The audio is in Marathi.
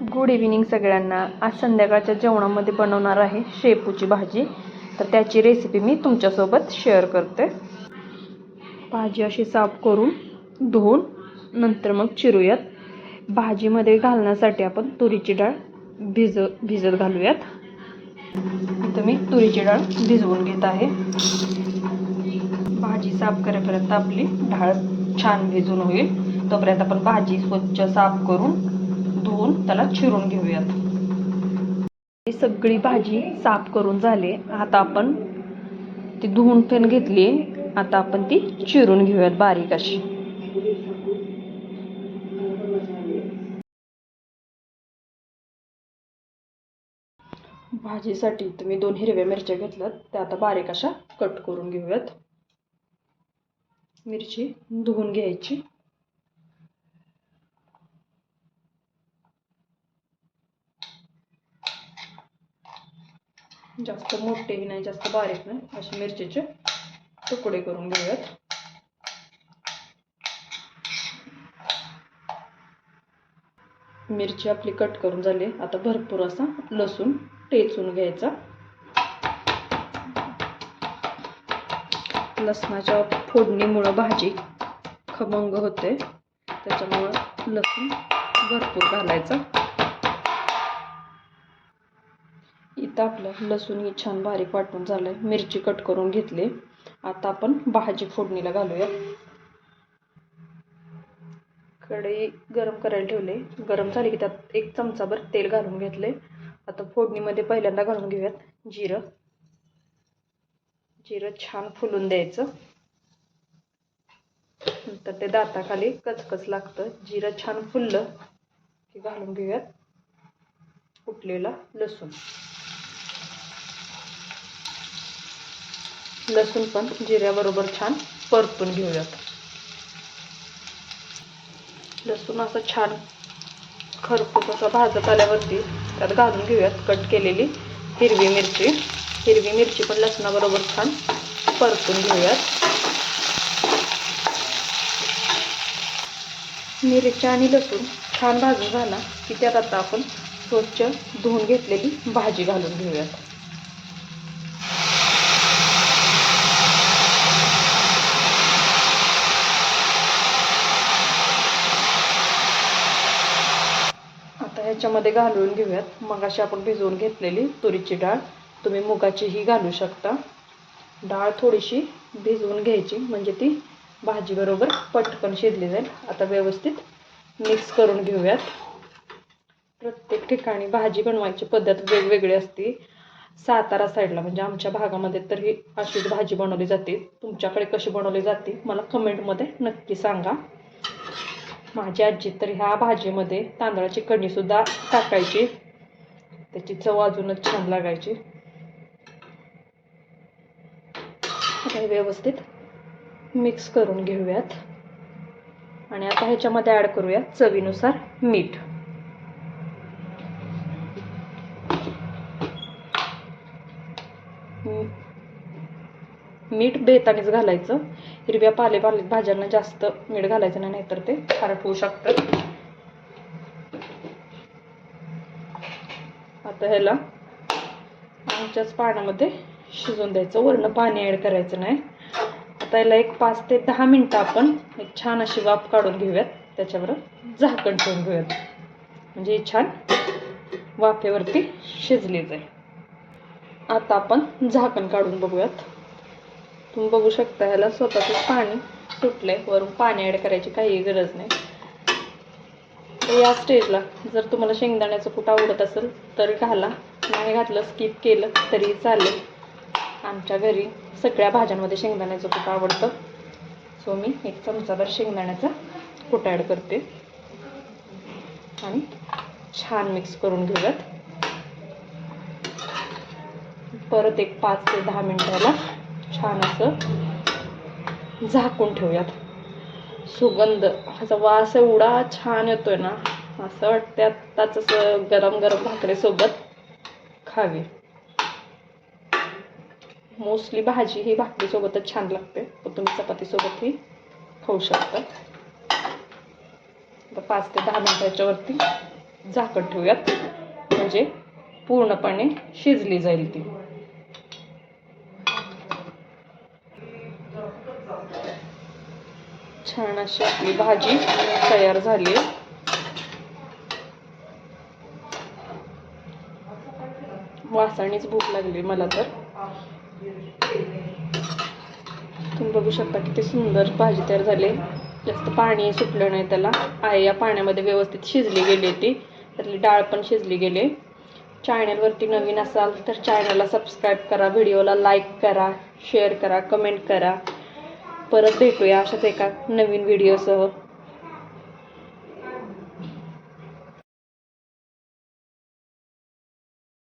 गुड इव्हिनिंग सगळ्यांना. आज संध्याकाळच्या जेवणामध्ये बनवणार आहे शेपूची भाजी. तर त्याची रेसिपी मी तुमच्यासोबत शेअर करते. भाजी अशी साफ करून धुवून नंतर मग चिरूयात. भाजीमध्ये घालण्यासाठी आपण तुरीची डाळ भिज भिजत घालूयात. इथं मी तुरीची डाळ भिजवून घेत आहे. भाजी साफ करेपर्यंत आपली डाळ छान भिजून होईल. तोपर्यंत आपण भाजी स्वच्छ साफ करून धुवून त्याला चिरून घेऊयात. ही सगळी भाजी साफ करून झाली. आता आपण ती धुवून पण घेतली. आता आपण ती चिरून घेऊयात बारीक अशी. भाजीसाठी तुम्ही दोन हिरव्या मिरच्या घेतल्यात. त्या आता बारीक अशा कट करून घेऊयात. मिरची धुवून घ्यायची. जास्त मोठेही नाही जास्त बारीक नाही. असे मिरचीचे तुकडे करून घेऊयात. मिरची आपली कट करून झाली. आता भरपूर असा लसूण टेचून घ्यायचा. लसणाच्या फोडणीमुळं भाजी खमंग होते. त्याच्यामुळं लसूण भरपूर घालायचा. इथं आपलं लसूण ही छान बारीक वाटून झालंय. मिरची कट करून घेतली. आता आपण भाजी फोडणीला घालूया. कढई गरम करायला ठेवले. गरम झाली की त्यात एक चमचाभर तेल घालून घेतले आता फोडणीमध्ये पहिल्यांदा घालून घेऊयात जिरं. जिरं छान फुलून द्यायचं. नंतर ते दाताखाली कचकच लागतं. जिरं छान फुललं की घालून घेऊयात. कुटलेला लसूण. लसूण पण जिऱ्याबरोबर छान परतून घेऊयात. लसूण असं छान खरपूस असा भाजत आल्यावरती त्यात घालून घेऊयात. कट केलेली हिरवी मिरची. हिरवी मिरची पण लसणाबरोबर छान परतून घेऊयात. मिरच्या आणि लसूण छान भाजून झाला की त्यात आता आपण स्वच्छ धुवून घेतलेली भाजी घालून घेऊयात आता ह्याच्यामध्ये घालून घेऊयात. मग अशी आपण भिजवून घेतलेली तुरीची डाळ. तुम्ही मुगाचीही घालू शकता. डाळ थोडीशी भिजवून घ्यायची म्हणजे ती भाजीबरोबर पटकन शिजली जाईल. आता व्यवस्थित मिक्स करून घेऊयात. प्रत्येक ठिकाणी भाजी बनवायची पद्धत वेगवेगळी असते. सातारा साईडला म्हणजे आमच्या भागामध्ये तर ही अशीच भाजी बनवली जाते. तुमच्याकडे कशी बनवली जाते मला कमेंटमध्ये नक्की सांगा. माझी आजी तर ह्या भाजीमध्ये तांदळाची कणीसुद्धा टाकायची. त्याची चव अजूनच छान लागायची. आता व्यवस्थित मिक्स करून घेऊयात. आणि आता ह्याच्यामध्ये ॲड करूया चवीनुसार मीठ. मीठ बेतानेच घालायचं. हिरव्या पाले पाले भाज्यांना जास्त मीठ घालायचं नाही नाहीतर ते खारट होऊ शकतं. आता ह्याला आमच्याच पाण्यामध्ये शिजून द्यायचं. वरनं पाणी ॲड करायचं नाही. आता याला एक पाच ते दहा मिनटं आपण एक छान अशी वाफ काढून घेऊयात. त्याच्यावर झाकण ठेवून घेऊयात. म्हणजे छान वाफेवरती शिजली जाईल. आता आपण झाकण काढून बघूयात. तुम्ही बघू शकता ह्याला स्वतःच पाणी सुटलंय. वरून पाणी ॲड करायची काही गरज नाही. या स्टेजला जर तुम्हाला शेंगदाण्याचं कुठं आवडत असेल तर घाला. नाही घातलं स्किप केलं तरी चालेल. आमच्या घरी सगळ्या भाज्यांमध्ये शेंगदाण्याचं कुठं आवडतं. सो मी एक चमचाभर शेंगदाण्याचा कुठं ॲड करते. आणि छान मिक्स करून घेऊयात. परत एक पाच ते दहा मिनटाला छान असं झाकून ठेवूयात. सुगंध ह्याचा वास एवढा छान येतोय ना असं वाटतं आत्ताच असं गरम गरम भाकरीसोबत खावी. मोस्टली भाजी ही भाकरीसोबतच छान लागते. तुम्ही चपातीसोबतही खाऊ शकता. तर पाच ते दहा मिनिटाच्या वरती झाकण ठेवूयात. म्हणजे पूर्णपणे शिजली जाईल ती. छान अशी आपली भाजी तयार झाली. आहे वासानेच भूक लागली मला तर. तुम्ही बघू शकता किती सुंदर भाजी तयार झाली. जास्त पाणी सुटलं नाही त्याला. आहे या पाण्यामध्ये व्यवस्थित शिजली गेली ती त्यातली डाळ पण शिजली गेली. चॅनलवरती नवीन असाल तर चॅनलला सबस्क्राईब करा. व्हिडिओला लाईक करा. शेअर करा. कमेंट करा. परत भेटूया अशाच एका नवीन व्हिडिओसह